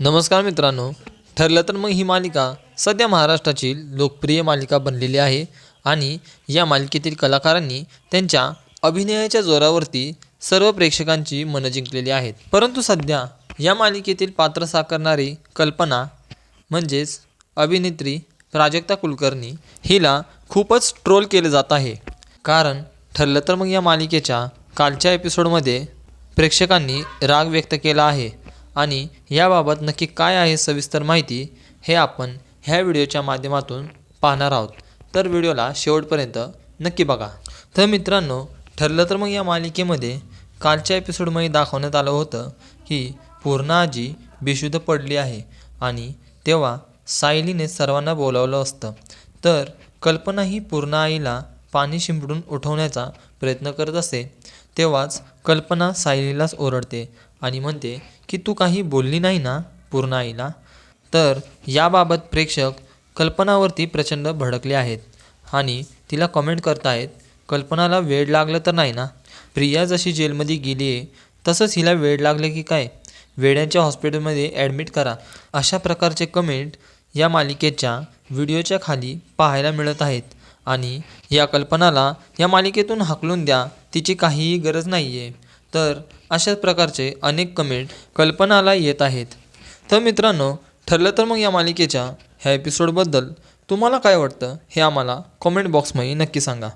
नमस्कार मित्रांनो ठरलं तर मग ही मालिका सध्या महाराष्ट्राची लोकप्रिय मालिका बनलेली आहे आणि या मालिकेतील कलाकारांनी त्यांच्या अभिनयाच्या जोरावरती सर्व प्रेक्षकांची मनं जिंकलेली आहेत. परंतु सध्या या मालिकेतील पात्र साकारणारी कल्पना म्हणजेच अभिनेत्री प्राजक्ता कुलकर्णी हिला खूपच ट्रोल केलं जात आहे. कारण ठरलं तर मग या मालिकेच्या कालच्या एपिसोडमध्ये प्रेक्षकांनी राग व्यक्त केला आहे. आणि याबाबत नक्की काय आहे सविस्तर माहिती हे आपण ह्या व्हिडिओच्या माध्यमातून पाहणार आहोत. तर व्हिडिओला शेवटपर्यंत नक्की बघा. तर मित्रांनो ठरलं तर मग या मालिकेमध्ये कालच्या एपिसोडमध्ये दाखवण्यात आलं होतं की पूर्णा आजी बेशुद्ध पडली आहे आणि तेव्हा सायलीने सर्वांना बोलावलं असतं. तर कल्पना ही पूर्ण आईला पाणी शिंपडून उठवण्याचा प्रयत्न करत असते तेव्हाच कल्पना सायलीलाच ओरडते आणि म्हणते की तू काही बोलली नाही ना पूर्ण आईला तर याबाबत प्रेक्षक कल्पनावरती प्रचंड भडकले आहेत आणि तिला कमेंट करतायत कल्पनाला वेळ लागलं तर नाही ना? प्रिया जशी जेलमध्ये गेली आहे तसंच हिला वेळ लागले की काय? वेड्यांच्या हॉस्पिटलमध्ये ॲडमिट करा. अशा प्रकारचे कमेंट या मालिकेच्या व्हिडिओच्या खाली पाहायला मिळत आहेत आणि या कल्पनाला या मालिकेतून हाकलून द्या तिची काहीही गरज नाही आहे तर अशाच प्रकारचे अनेक कमेंट कल्पनाला येत आहेत. तर मित्रांनो ठरलं तर मग या मालिकेच्या ह्या एपिसोडबद्दल तुम्हाला काय वाटतं हे आम्हाला कमेंट बॉक्समध्ये नक्की सांगा.